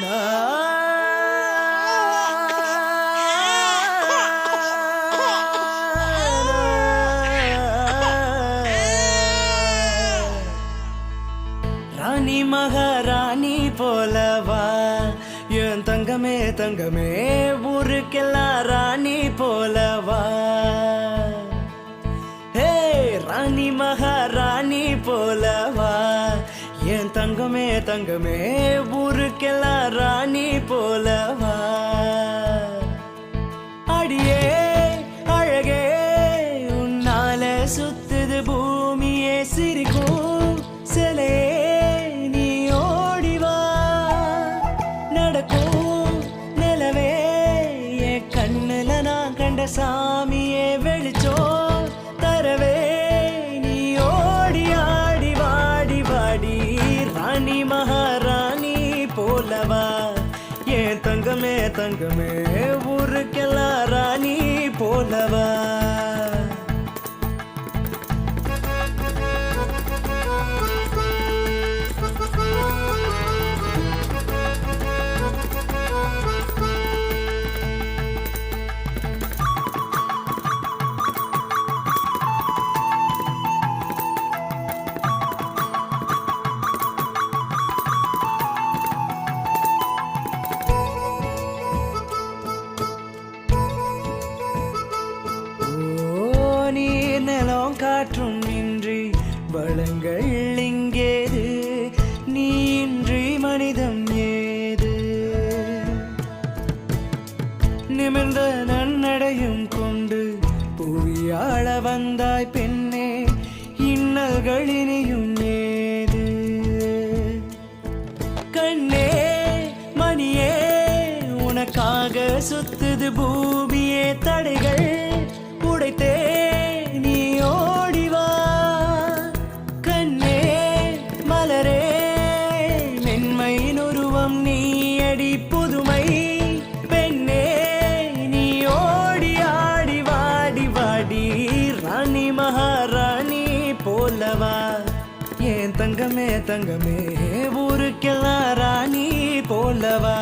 ராணி மகாராணி போலவா? என் தங்கமே தங்கமே ஊருக்கெல்லாம் ராணி போல தங்கமே ஊருக்கெல்லாம் ராணி போலவா? அடியே அழகே உன்னால சுத்துது பூமியே சிரிக்கும் சிலே நீ ஓடிவா நடக்கும் நிலவே என் கண்ணுல நான் கண்ட மகாராணி போலவா? என் தங்கமே தங்கமே ஊருக்கெல்லாம் ராணி போலவா? காற்றும் இன்றி வளங்கள் இங்கேது நீ இன்றி மனிதம் ஏது? நிமிர்ந்த நன்னடையும் கொண்டு புவியாள வந்தாய் பெண்ணே இன்னல்கள் இனியும் ஏது? கண்ணே மணியே உனக்காக சுத்துது பூமியே தடைகள் உடைத்தே அடி புதுமை பெண்ணே நீ ஓடி ஆடி வாடி வாடி ராணி மகாராணி போலவா? ஏன் தங்கமே தங்கமே ஊருக்கெல்லாம் ராணி போலவா?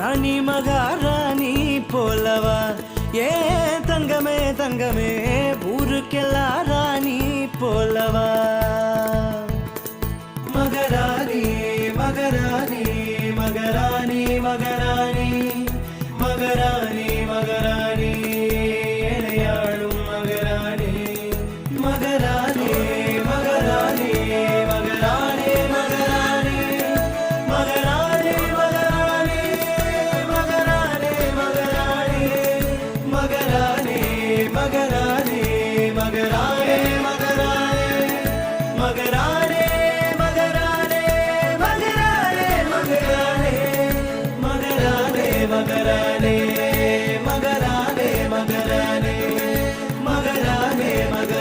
ராணி மகாராணி போலவா? ஏன் தங்கமே தங்கமே ஊருக்கெல்லாம் ராணி போலவா?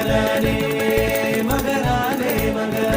Hallelujah.